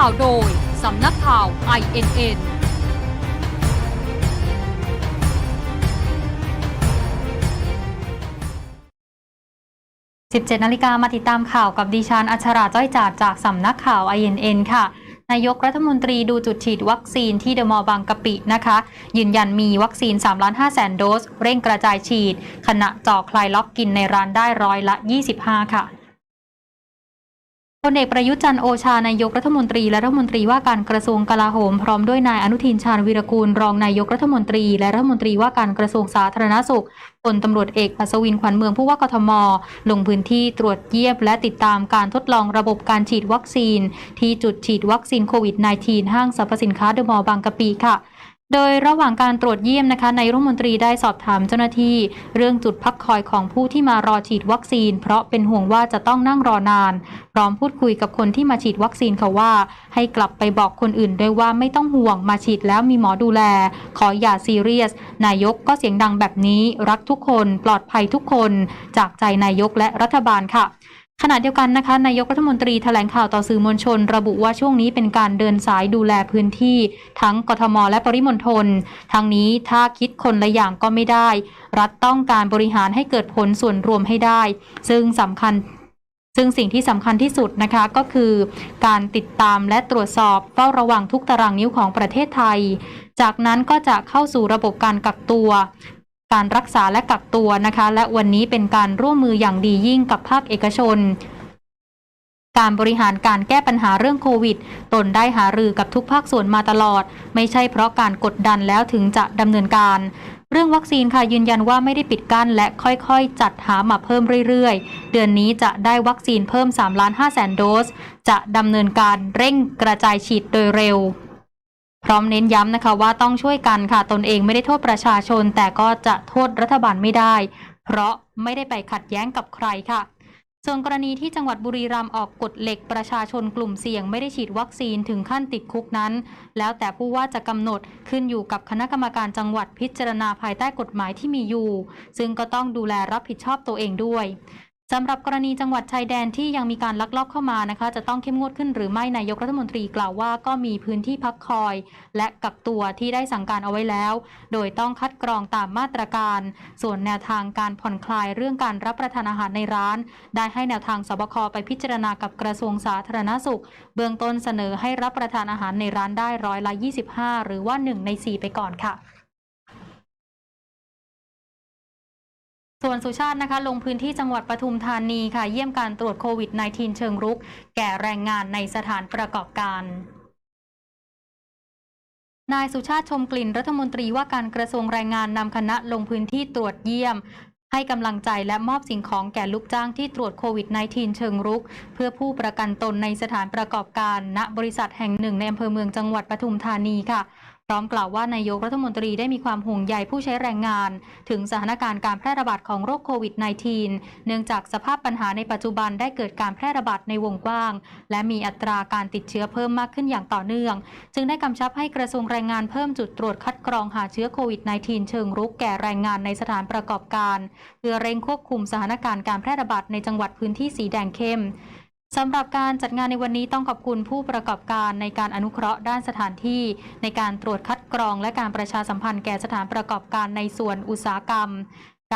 ข่าวโดย สำนักข่าว INN 17นาฬิกามาติดตามข่าวกับดิฉันอัชราจ้อยจาดจากสำนักข่าว INN ค่ะนายกรัฐมนตรีดูจุดฉีดวัคซีนที่เดอะมอลล์บางกะปินะคะ ยืนยันมีวัคซีน3ล้าน5แสนโดส เร่งกระจายฉีด ขณะเจาะคลายล็อกกินในร้านได้ร้อยละ 25 ค่ะ พลเอกประยุทธ์จันโอชานายกรัฐมนตรีและรัฐมนตรีว่าการกระทรวงกลาโหมพร้อมด้วยนายอนุทินชาญวีรกูลรองนายกรัฐมนตรี และรัฐมนตรีว่าการกระทรวงสาธารณสุขพลตำรวจเอกอัศวินขวัญเมืองผู้ว่ากทม ลงพื้นที่ตรวจเยี่ยมและติดตามการทดลองระบบการฉีดวัคซีน ที่จุดฉีดวัคซีนโควิด -19 ห้างสรรพสินค้าเดอะมอลล์บางกะปิค่ะ โดยระหว่างการตรวจเยี่ยมนะคะนายรัฐมนตรีได้สอบถามเจ้าหน้าที่ เรื่องจุดพักคอยของผู้ที่มารอฉีดวัคซีน เพราะเป็นห่วงว่าจะต้องนั่งรอนาน พร้อมพูดคุยกับคนที่มาฉีดวัคซีนค่ะว่า ให้กลับไปบอกคนอื่นด้วยว่าไม่ต้องห่วงมาฉีดแล้วมีหมอดูแล ขออย่าซีเรียส นายกก็เสียงดังแบบนี้ รักทุกคน ปลอดภัยทุกคน จากใจนายกและรัฐบาลค่ะ ขณะเดียวกันนะคะนายกรัฐมนตรีแถลงข่าวต่อสื่อมวลชน ระบุว่าช่วงนี้เป็นการเดินสายดูแลพื้นที่ ทั้งกทม และปริมณฑลทางนี้ถ้าคิดคนละอย่างก็ไม่ได้ รัฐต้องการบริหารให้เกิดผลส่วนรวมให้ได้ ซึ่งสำคัญซึ่งสิ่งที่สำคัญที่สุดนะคะก็คือการติดตามและตรวจสอบเฝ้าระวังทุกตารางนิ้วของประเทศไทย จากนั้นก็จะเข้าสู่ระบบการกักตัว การรักษาและกักตัวนะคะ และวันนี้เป็นการร่วมมืออย่างดียิ่งกับภาคเอกชน การบริหารการแก้ปัญหาเรื่องโควิด ตนได้หารือกับทุกภาคส่วนมาตลอด ไม่ใช่เพราะการกดดันแล้วถึงจะดำเนินการเรื่องวัคซีนค่ะยืนยันว่าไม่ได้ปิดกั้น และค่อยๆ จัดหามาเพิ่มเรื่อยๆ เดือนนี้จะได้วัคซีนเพิ่ม3ล้าน5แสนโดส จะดำเนินการเร่งกระจายฉีดโดยเร็ว ร้อมเน้นย้ำนะคะว่าต้องช่วยกันค่ะตนเองไม่ได้โทษประชาชน แต่ก็จะโทษรัฐบาลไม่ได้ เพราะไม่ได้ไปขัดแย้งกับใครค่ะส่วนกรณีที่จังหวัดบุรีรัมย์ออกกฎเหล็กประชาชนกลุ่มเสี่ยงไม่ได้ฉีดวัคซีนถึงขั้นติดคุกนั้น แล้วแต่ผู้ว่าจะกำหนดขึ้นอยู่กับคณะกรรมการจังหวัดพิจารณาภายใต้กฎหมายที่มีอยู่ ซึ่งก็ต้องดูแลรับผิดชอบตัวเองด้วย สำหรับกรณีจังหวัดชายแดนที่ยังมีการลักลอบเข้ามานะคะ จะต้องเข้มงวดขึ้นหรือไม่นายกรัฐมนตรีกล่าวว่าก็มีพื้นที่พักคอย และกักตัวที่ได้สั่งการเอาไว้แล้ว โดยต้องคัดกรองตามมาตรการ ส่วนแนวทางการผ่อนคลายเรื่องการรับประทานอาหารในร้าน ได้ให้แนวทางสบคไปพิจารณากับกระทรวงสาธารณสุข เบื้องต้นเสนอให้รับประทานอาหารในร้านได้ร้อยละ 25 หรือว่า 1 ใน 4 ไปก่อนค่ะ ส่วนสุชาตินะคะลงพื้นที่จังหวัดปทุมธานีค่ะ เยี่ยมการตรวจโควิด -19 เชิงรุก แก่แรงงานในสถานประกอบการนายสุชาติชมกลิ่นรัฐมนตรีว่าการกระทรวงแรงงานนำคณะลงพื้นที่ตรวจเยี่ยม ให้กำลังใจและมอบสิ่งของแก่ลูกจ้างที่ตรวจโควิด -19 เชิงรุก เพื่อผู้ประกันตนในสถานประกอบการ ณบริษัทแห่งหนึ่งในอำเภอเมืองจังหวัดปทุมธานีค่ะ ร้อมกล่าวว่านายกรัฐมนตรีได้มีความห่วงใยผู้ใช้แรงงาน ถึงสถานการณ์การแพร่ระบาดของโรคโควิด -19 เนื่องจากสภาพปัญหาในปัจจุบันได้เกิดการแพร่ระบาดในวงกว้าง และมีอัตราการติดเชื้อเพิ่มมากขึ้นอย่างต่อเนื่อง จึงได้กำชับให้กระทรวงแรงงานเพิ่มจุดตรวจคัดกรองหาเชื้อโควิด -19 เชิงรุกแก่แรงงานในสถานประกอบการ เพื่อเร่งควบคุมสถานการณ์การแพร่ระบาดในจังหวัดพื้นที่สีแดงเข้ม สำหรับการจัดงานในวันนี้ต้องขอบคุณผู้ประกอบการในการอนุเคราะห์ด้านสถานที่ ในการตรวจคัดกรองและการประชาสัมพันธ์แก่สถานประกอบการในส่วนอุตสาหกรรม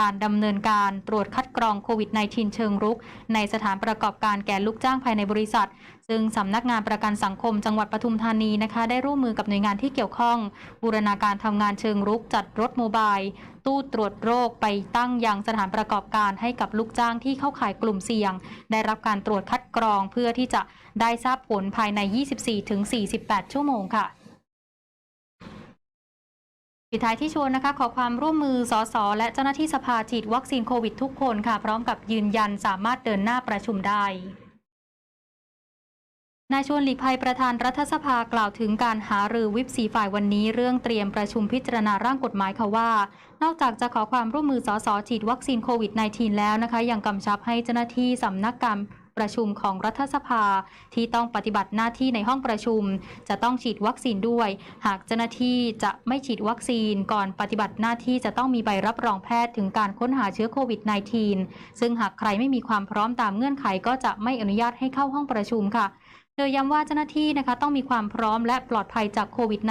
การดำเนินการตรวจคัดกรองโควิด -19 เชิงรุก ในสถานประกอบการแก่ลูกจ้างภายในบริษัท ซึ่งสำนักงานประกันสังคมจังหวัดปทุมธานีนะคะ ได้ร่วมมือกับหน่วยงานที่เกี่ยวข้อง บูรณาการทำงานเชิงรุก จัดรถโมบาย ตู้ตรวจโรคไปตั้งยังสถานประกอบการให้กับลูกจ้างที่เข้าข่ายกลุ่มเสี่ยง ได้รับการตรวจคัดกรองเพื่อที่จะได้ทราบผลภายใน 24-48 ชั่วโมงค่ะ ปิดท้ายที่ชวนนะคะขอความร่วมมือสสและเจ้าหน้าที่สภาฉีดวัคซีนโควิดทุกคนค่ะ พร้อมกับยืนยันสามารถเดินหน้าประชุมได้นายชวนหลีกภัยประธานรัฐสภากล่าวถึงการหารือวิปสีฝ่ายวันนี้ เรื่องเตรียมประชุมพิจารณาร่างกฎหมายค่ะว่า นอกจากจะขอความร่วมมือสสฉีดวัคซีนโควิด -19 แล้วนะคะ ยังกำชับให้เจ้าหน้าที่สำนักการ ประชุมของรัฐสภา ที่ต้องปฏิบัติหน้าที่ในห้องประชุม จะต้องฉีดวัคซีนด้วย หากเจ้าหน้าที่จะไม่ฉีดวัคซีนก่อนปฏิบัติหน้าที่จะต้องมีใบรับรองแพทย์ถึงการค้นหาเชื้อโควิด -19 ซึ่งหากใครไม่มีความพร้อมตามเงื่อนไขก็จะไม่อนุญาตให้เข้าห้องประชุมค่ะ โดยย้ำว่าเจ้าหน้าที่นะคะต้องมีความพร้อมและปลอดภัยจากโควิด -19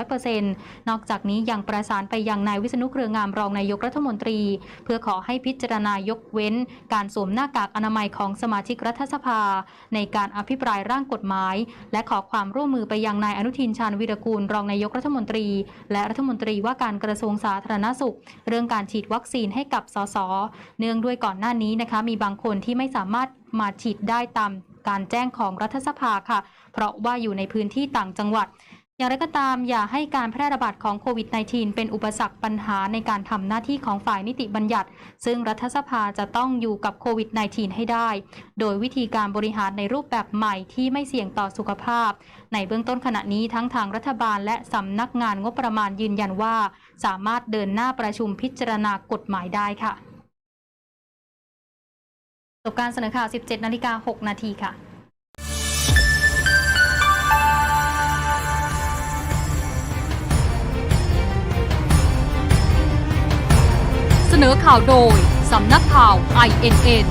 100%นอกจากนี้ยังประสานไปยังนายวิษณุเครืองามรองนายกรัฐมนตรี เพื่อขอให้พิจารณายกเว้น การสวมหน้ากากอนามัยของสมาชิกรัฐสภา ในการอภิปรายร่างกฎหมาย และขอความร่วมมือไปยังนายอนุทินชาญวิรกูลรองนายกรัฐมนตรี และรัฐมนตรีว่าการกระทรวงสาธารณสุข เรื่องการฉีดวัคซีนให้กับสส เนื่องด้วยก่อนหน้านี้นะคะมีบางคนที่ไม่สามารถมาฉีดได้ตาม การแจ้งของรัฐสภาค่ะ เพราะว่าอยู่ในพื้นที่ต่างจังหวัด อย่างไรก็ตามอย่าให้การแพร่ระบาดของโควิด -19 เป็นอุปสรรคปัญหาในการทำหน้าที่ของฝ่ายนิติบัญญัติ ซึ่งรัฐสภาจะต้องอยู่กับโควิด -19 ให้ได้ โดยวิธีการบริหารในรูปแบบใหม่ที่ไม่เสี่ยงต่อสุขภาพ ในเบื้องต้นขณะนี้ทั้งทางรัฐบาลและสำนักงานงบประมาณยืนยันว่า สามารถเดินหน้าประชุมพิจารณากฎหมายได้ค่ะ จบการเสนอข่าว 17 นาฬิกา 6 นาทีค่ะ เสนอข่าวโดย สำนักข่าว INN